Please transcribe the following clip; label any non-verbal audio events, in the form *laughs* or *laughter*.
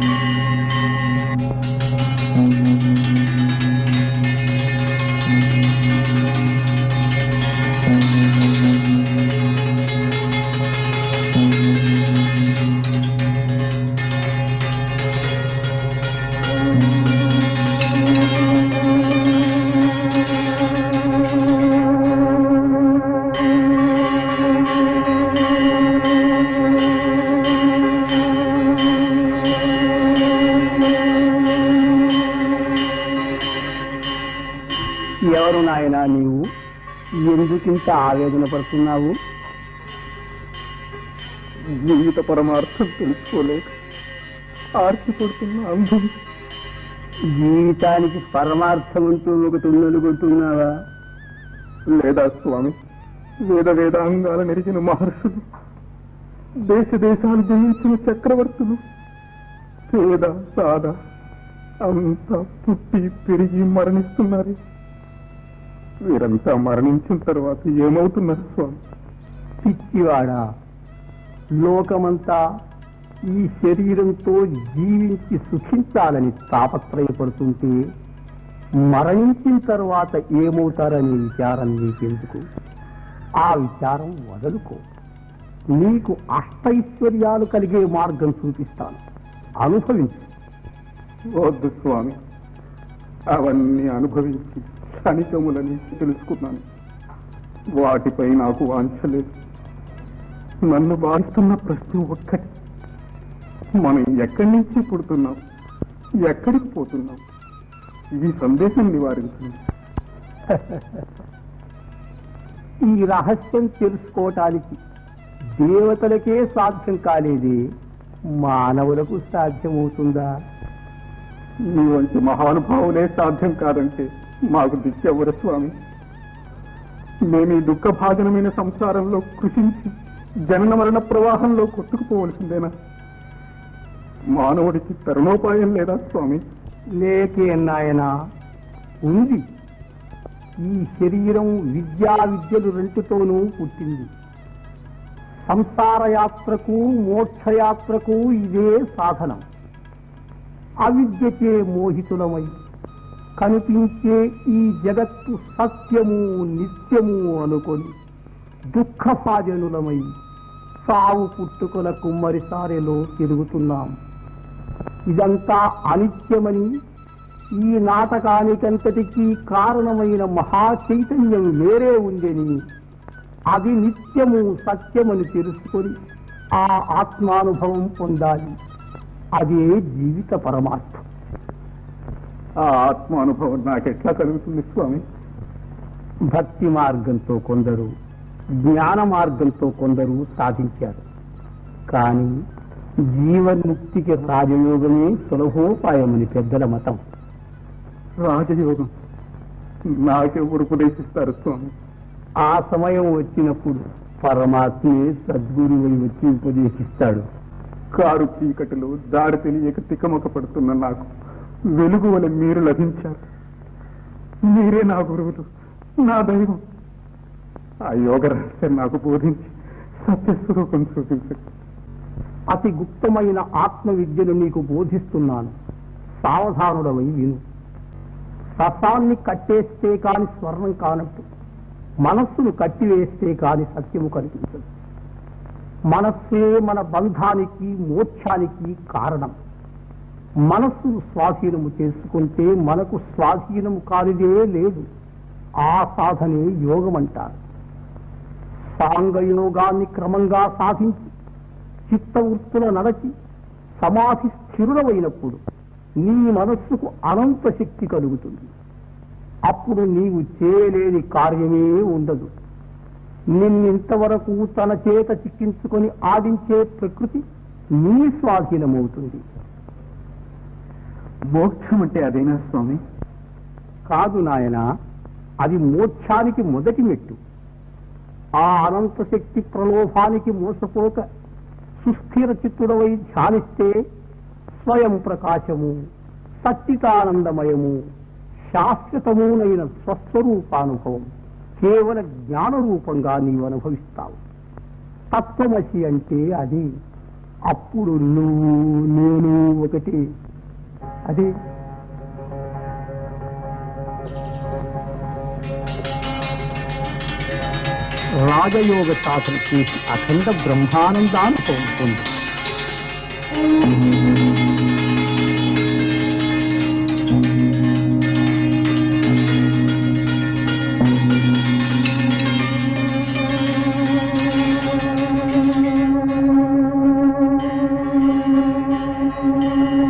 Música ఎవరు నాయన నీవు? ఎందుకింత ఆవేదన పడుతున్నావు? జీవిత పరమార్థం తెలుసుకోలేక ఆర్చిపడుతున్న అనుభవం జీవితానికి పరమార్థం అంటూ ఒకటి ఉందనుకుంటున్నావా లేదా స్వామి వేద వేదాంగాలు నెరిచిన మహర్షులు దేశ దేశాలు జయించిన చక్రవర్తులు పేద సాద అంతా పుట్టి పెరిగి మరణిస్తున్నారు. వీరంతా మరణించిన తర్వాత ఏమవుతున్నారు స్వామి? పిచ్చివాడా లోకమంతా ఈ శరీరంతో జీవించి సుఖించాలని తాపత్రయపడుతుంటే మరణించిన తర్వాత ఏమవుతారనే విచారం నీకెందుకు? ఆ విచారం వదులుకో. నీకు అష్టైశ్వర్యాలు కలిగే మార్గం చూపిస్తాను. అనుభవించు. వద్దు స్వామి. అవన్నీ అనుభవించి క్షణికములని తెలుసుకున్నాను. వాటిపై నాకు వాంఛ లేదు. నన్ను బాధిస్తున్న ప్రశ్న ఒక్కటి. మనం ఎక్కడి నుంచి పుడుతున్నాం? ఎక్కడికి పోతున్నాం? ఈ సందేశం నివారించండి. *laughs* ఈ రహస్యం తెలుసుకోవటానికి దేవతలకే సాధ్యం కాలేది మానవులకు సాధ్యమవుతుందా? మీ వంటి మహానుభావులే సాధ్యం కాదంటే మాకు దిక్కెవరు స్వామి. మేము ఈ దుఃఖభాజనమైన సంసారంలో కృషించి జనన మరణ ప్రవాహంలో కొట్టుకుపోవలసిందేనా? మానవుడికి తరుణోపాయం లేదా స్వామి? లేకే నాయన. ఉంది. ఈ శరీరం విద్యా విద్యలు రెంటితోనూ పుట్టింది. సంసార యాత్రకు మోక్షయాత్రకు ఇదే సాధనం. అవిద్యకే మోహితులమై కనిపించే ఈ జగత్తు సత్యము నిత్యము అనుకొని దుఃఖపాజనులమై సావు పుట్టుకల కుమ్మరిసారెలో తిరుగుతున్నాం. ఇదంతా అనిత్యమని ఈ నాటకానికంతటికీ కారణమైన మహా చైతన్యం వేరే ఉందని అది నిత్యము సత్యమని తెలుసుకొని ఆ ఆత్మానుభవం పొందాలి. అదే జీవిత పరమార్థం. ఆ ఆత్మానుభవం నాకెట్లా కలుగుతుంది స్వామి? భక్తి మార్గంతో కొందరు జ్ఞాన మార్గంతో కొందరు సాధించారు. కానీ జీవన్ముక్తికి రాజయోగమే సులభోపాయమని పెద్దల మతం. రాజయోగం? నాకెవరు ఉపదేశిస్తారు స్వామి? ఆ సమయం వచ్చినప్పుడు పరమాత్మే సద్గురువై వచ్చి ఉపదేశిస్తాడు. కారు చీకటిలో దారి తెలియక తికమక పడుతున్న నాకు వెలుగు వలె మీరు లభించారు. మీరే నా గురువులు నా దైవం. ఆ యోగ రహస్యం నాకు బోధించి సత్యస్వరూపం చూపించండి. అతి గుప్తమైన ఆత్మ విద్యను నీకు బోధిస్తున్నాను. సావధానుడమై విను. రసాన్ని కట్టేస్తే కాని స్వర్ణం కానట్టు. మనస్సును కట్టివేస్తే కాని సత్యము కనిపించదు. మనస్సే మన బంధానికి మోక్షానికి కారణం. మనస్సును స్వాధీనము చేసుకుంటే మనకు స్వాధీనము కానిదే లేదు. ఆ సాధనే యోగం అంటారు సాంగయోగాన్ని క్రమంగా సాధించి చిత్తవృత్తుల నడచి సమాధి స్థిరుడమైనప్పుడు నీ మనస్సుకు అనంత శక్తి కలుగుతుంది. అప్పుడు నీవు చేయలేని కార్యమే ఉండదు. నిన్నింతవరకు తన చేత చిక్కించుకొని ఆడించే ప్రకృతి నీ స్వాధీనమవుతుంది. మోక్షం అంటే అదేనా స్వామి? కాదు నాయన అది మోక్షానికి మొదటి మెట్టు. ఆ అనంత శక్తి ప్రలోభానికి మోసపోక సుస్థిర చిత్తుడవై ధ్యానిస్తే స్వయం ప్రకాశము సచ్చితానందమయము శాశ్వతమునైన స్వస్వరూపానుభవం కేవల జ్ఞాన రూపంగా నీవు అనుభవిస్తావు. తత్వమసి అంటే అది. అప్పుడు నువ్వు నేను ఒకటి. అది రాజయోగ శాసన చేసి అఖండ బ్రహ్మానందాన్ని పొందుతుంది